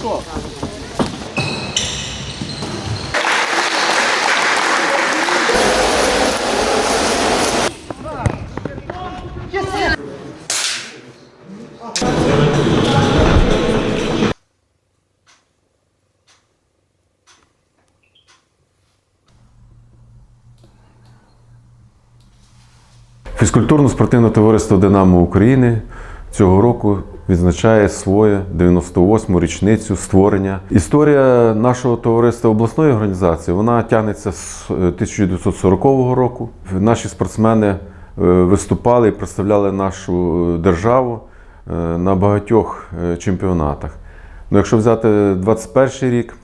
Хорошо. Фізкультурно-спортивне товариство Динамо України цього року відзначає своє 98-му річницю створення. Історія нашого товариства обласної організації вона тягнеться з е, 1940 року. Наші спортсмени е, виступали і представляли нашу е, державу е, на багатьох е, чемпіонатах. Ну, якщо взяти 21 рік,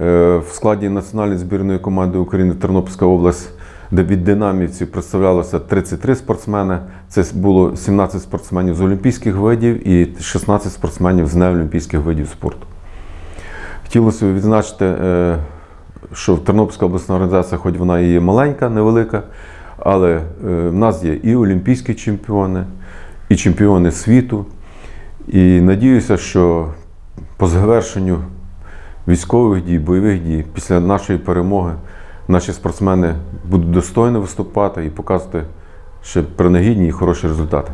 Е, в складі національної збірної команди України Тернопільська область, де від динамівців представлялося 33 спортсмени. Це було 17 спортсменів з олімпійських видів і 16 спортсменів з неолімпійських видів спорту. Хотілося відзначити, е, що Тернопільська обласна організація, хоч вона і маленька, невелика, але е, в нас є і олімпійські чемпіони, і чемпіони світу. І надіюся, що по завершенню військових дій, бойових дій, після нашої перемоги наші спортсмени будуть достойно виступати і показувати ще принагідні і хороші результати.